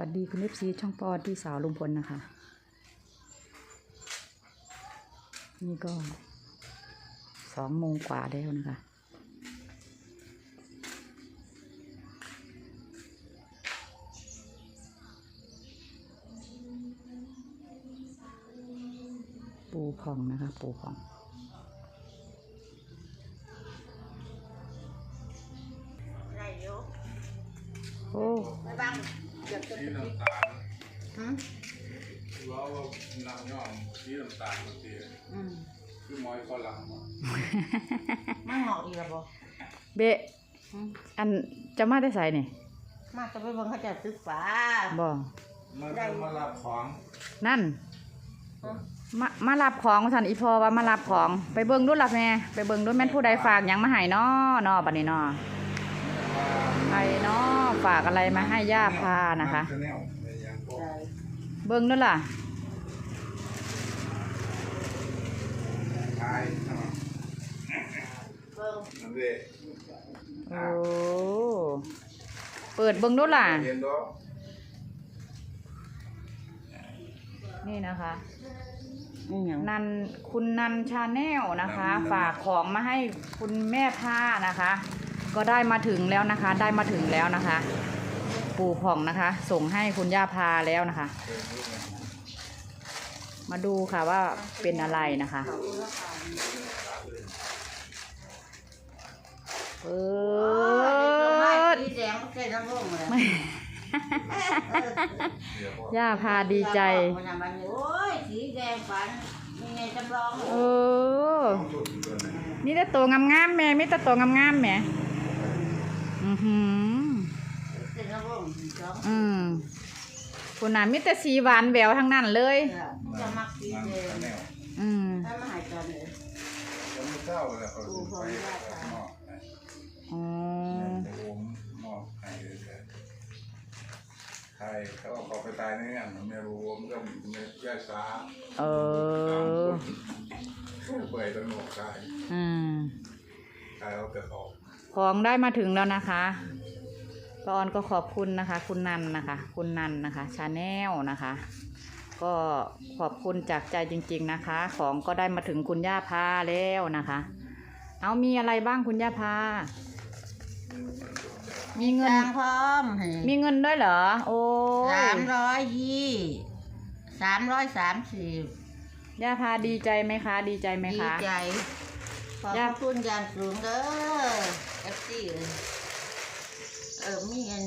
วัสดีคุณเอฟซีช่องปอที่สาวลุงพลนะคะ นี่ก็สองโมงกว่าแล้วนะคะปูพองนะคะปูพอง อ้ไม่บ้างเดี๋ยวจะสีไปน้ำตาลหืมว่าว่าน้ำย่อมสีน้ำตาลบางทีอืมคือมอยฝรั่งเนาะมันเหมาะอีกแล้วบ่เบะหืมอันจะมาได้ใส่นี่มาจะไปเบิ่งเขาจะซื้อฟ้าบ่มาได้มารับของนั่นฮะมามารับของสันอีพอว่ามารับของ ไปเบิ่งดูล่ะแม่ไปเบิ่งดูแม่นผู้ใดฝากหยังมาให้น้อน้อบัดนี้น้อ ใครน้อฝากอะไรมาให้ย่าพานะคะแนลในยังก็ใช่เบิ่งดูล่ะขายเนาะเบิ่งนั่นเองโอ้เปิดเบิ่งดูล่ะเห็นดอกนี่นะคะนี่หยังนันคุณนันชาแนลนะคะ ฝากของมาให้คุณแม่ผ้านะคะ ก็ได้มาถึงแล้วนะคะ ได้มาถึงแล้วนะคะ ปู่ผ่องนะคะ ส่งให้คุณย่าพาแล้วนะคะ มาดูค่ะว่าเป็นอะไรนะคะเขาราคาเปิดดสีแดงก็ใส่น้ำร่มเลยไม่เดี๋ยวย่าพาดีใจมันน่ะมันโอ้ยสีแดงฝันมีไงจำลองเออต้องสุดเกินเลยมีแต่ตัวงามๆแม่มีแต่ตัวงามๆแม่ อือหือใส่น้ำร่มสองอืมคุณน่ะมีแต่สีหวานแหววทั้งนั้นเลย จะมักสีนั่นแดงแนลอืมถ้ามาหายตอนนี้ยังไม่เจ้าเลยเขาสิไปมอบให้อ๋อโอมมอบให้เลยใครเขาเอาเขาไปตายในงานไม่รู้มันก็ไม่แย่สาเออเปื่อยตั้งหมดกายอืมกายเขาจะออก ของได้มาถึงแล้วนะคะป้าออนก็ขอบคุณนะคะ คุณนันนะคะ คุณนันนะคะชาแนลนะคะ ก็ขอบคุณจากใจจริง ๆนะคะ ของก็ได้มาถึงคุณย่าพาแล้วนะคะ เอามีอะไรบ้างคุณย่าพา มีเงินจางพร้อมมีเงินด้วยเหรอ โอ้ยสามร้อยยี่สามร้อยสามสิบย่าพาดีใจไหมคะ ดีใจไหมดีคะ ใจ ขอบยากพระคุณอย่างสูงเด้อเอฟซีเออมีเงิน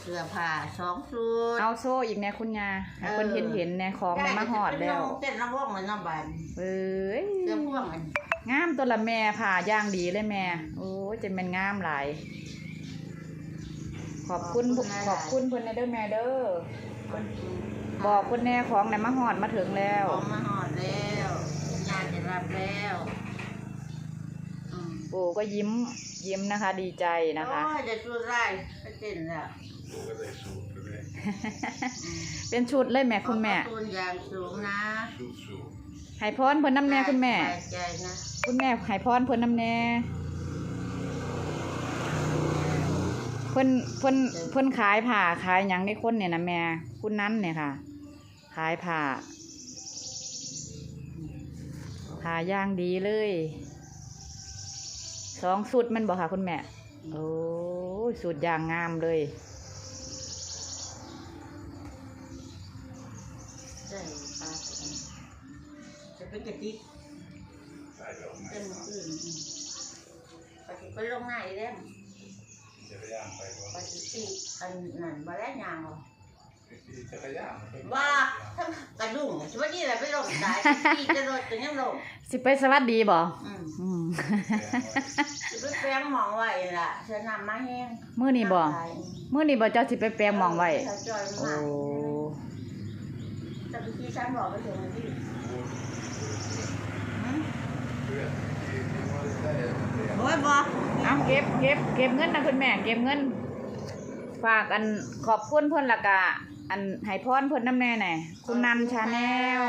เสื้อผ้าสองชุด เอาโซ่อีกแน่คุณยาให้คนเออเห็นเห็นๆแน่ของมันมาหอดแล้วเต้นน้ำวงเหมือนน้ำบานเอ้ยเสื้อพ่วงอันงามตัวละแม่ผ่าย่างดีเลยแม่ โอ้ยจะเป็นงามหลาย ขอบคุณขอบคุณเพิ่นในเด้อแม่เด้อบอกเพิ่นแน่ของไหนมาหอดมาถึงแล้ว ของมาหอดแล้วงานจะรับแล้วอืม ปู่ก็ยิ้มยิ้มนะคะ ดีใจนะคะ โอ้ยจะช่วยได้ก็เต้นแล้วดูก็ได้สูตรเลยเป็นชุดเลยแม่คุณแม่ ขอบพระคุณอย่างสูงนะสูตรสูตรให้พรเพิ่นน้ำแน่คุณแม่ สบายใจนะคุณแม่ให้พรเพิ่นน้ำแน่เพิ่นเพิ่นเพิ่นขายผ้าขายหยังในคนเนี่ยนะแม่คุณนั้นเนี่ยค่ะ ขายผ้าผ้าย่างดีเลย สองสุดแมันบอกค่ะคุณแม่ โอ้ยสุดอย่างงามเลยใช่ค่ะจะเป็นกะทิใส่ดอกไม้เป็นมืออื่นอืมปฏิไปลงหน้าอีกแล้วจักรยานไปก่อนปฏิสิอันนั้นมาแล้วยางเหรอ ว่าทั้งกระดุ่งสวัสดีแหละไปลงตายขี่จะรถจะยังลงสิไปสวัสดีบ่อืมอืมจะไปแปลงหมองไว้ล่ะเชื่อนำมาแห้งมื้อนี้บ่ำลายมื้อนี้บ่เจ้าสิไปแปลงหมองไว้ถ้าจอยโอ้มากแต่พี่ที่ฉันบอกไปถึงที่หืมเพื่อนที่ที่ว่าได้เรียนโอ้ยบอกเอาเก็บเก็บเก็บเงินนะคุณแม่เก็บเงิน ฝากอันขอบคุณเพิ่นละกะ อันให้พรเพิ่นน้ำแน่หน่อยคุณนันชาแนล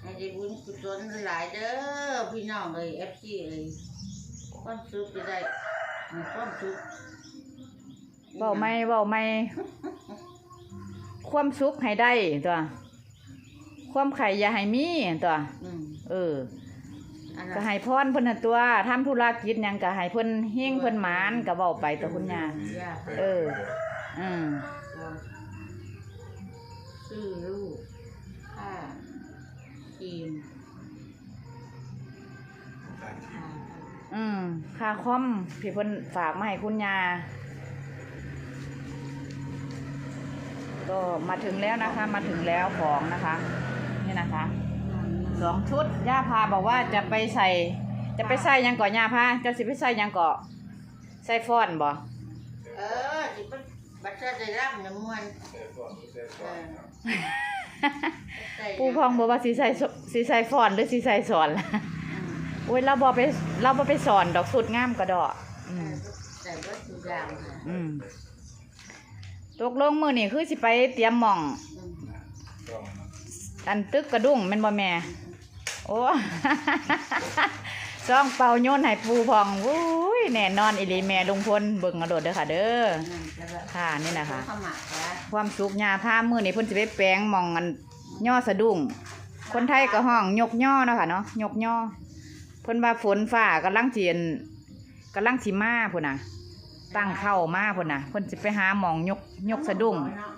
ให้ได้บุญกุศลหลายเด้อพี่น้องเลยเอฟซีเลยความสุขจะได้มีความสุขเว้าไม่เว้าไม่ ความสุขให้ได้ตัว ความไข่อย่าให้มีตัวอืมเอออันก็นั้นให้พรเพิ่นน่ะตัวทำธุรกิจหยังก็ให้เพิ่นเฮงเพิ่นหมานก็เว้าไปตัวคุณย่าเออ อืม ตัวซื้อลูกค่าทีมทางที่ค่าอืมค่าคอมที่เพิ่นฝากมาให้คุณย่าก็มาถึงแล้วนะคะ มาถึงแล้วของนะคะ นี่นะคะสองชุดย่าพาบอกว่าจะไปใส่ จะไปใส่หยังก่อนย่าพาเจ้าสิไปใส่หยังก่อใส่ฟอนบ่เออที่เป็นบัตรได้รับน้ำมันเสียก่อนเสียก่อนครับใส่ ปูพองบอกว่าสิใส่สสิใส่ฟอนหรือสิใส่สอนล่ะอืมโอ้ยเราบ่ไปเราบ่ไปสอนดอกสุดงามกระดอกอืมใส่วัตถุอย่างค่ะอืมตกลงมื้อนี้คือสิไปเตรียมหม่องอืมนะต้องนะอันตึกกระดุ้งแม่นบ่แม่ โอ้ ซ่องเป่าโยนให้ปูพองอุ้ยแน่นอนอีหลีแม่ลุงพลเบิ่งกระโดดเด้อค่ะ เด้อนั่นจะแบบค่ะนี่นะคะข้าวหมักนะความสุขยาผ้ามื้อนี้เพิ่นสิไปแปลงหม่องอันย่อสะดุ้งคนไทยก็ห้องยกย่อเนาะค่ะเนาะยกย่อเพิ่นว่าฝนฟ้ากำลังสิอั่นกำลังสิมาพุ่นน่ะ ตั้งเข้ามาพุ่นน่ะเพิ่นสิไปหาหม่องยกยกสะดุ้ง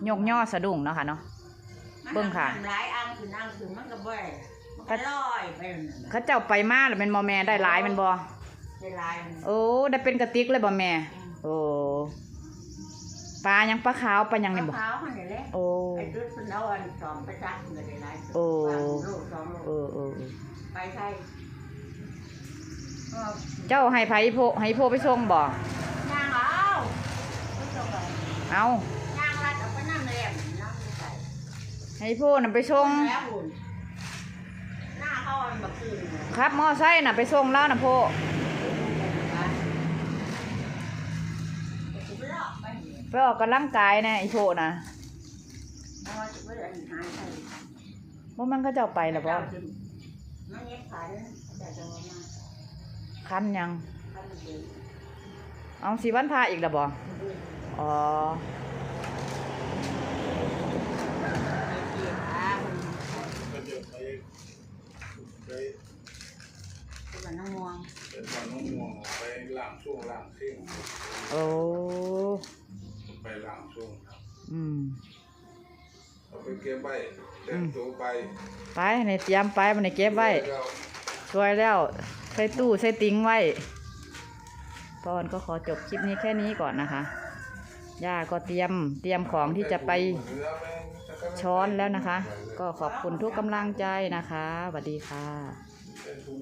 ยกย่อสะดุ้งเนาะค่ะเนาะเบิ่งค่ะมันหลายอังคืออังคือมันก็บ่ได้มันก็ลอยไปนั่นน่ะเขาเจ้าไปมาแล้วแม่นบ่แม่ได้หลายแม่นบ่ได้หลายมัน โอ้ได้เป็นกระติกเลยบ่แม่โอ้ปลายังปลาขาวปลายังนี่บ่มะพร้าวมันนี่แหละโอ้ ไอ้ดุดมันเอาอันสองไปซักมันก็ได้หลายโอ้ สามโลสองโลเออเออเออไปไทยก็เจ้าให้ไผโพให้โพไปส่งบ่ย่างเอาไม่ต้องเอาเอาย่างรัดเอาไปนั่งแรมนั่งไม่ใส่ให้โพน่ะไปส่งแล้วบุญหน้าเขาอันบัก ครับมอไซค์น่ะไปส่งแล้วน่ะพไปลอไปออกกำลังกายน่ไอ้โพน่ะเอาจะไปอันหามันก็จ้าไปแล้วบ่มันเย็บขาเนี่ยแต่จะมาคันยัง เอาสิวันพาอีกแล้วบ่อืมอ๋อ ไปเกี่ยวขามัน ก็จะไปไป คือมันน้ำม่วงเป็นวันน้องม่วงไปล่างช่วงล่างเที่ยงโอ้ไปล่างช่วงครับอืมเอาไปเก็บไว้เต็มตัวไปไปในเตรียมไปมันในเก็บไว้แล้วสวยแล้วใส่ตู้ใส่ติ้งไว้ปอนก็ขอจบคลิปนี้แค่นี้ก่อนนะคะย่าก็เตรียมเตรียมของที่จะไปช้อนแล้วนะคะ ก็ขอบคุณทุกกำลังใจนะคะสวัสดีค่ะเป็นถุง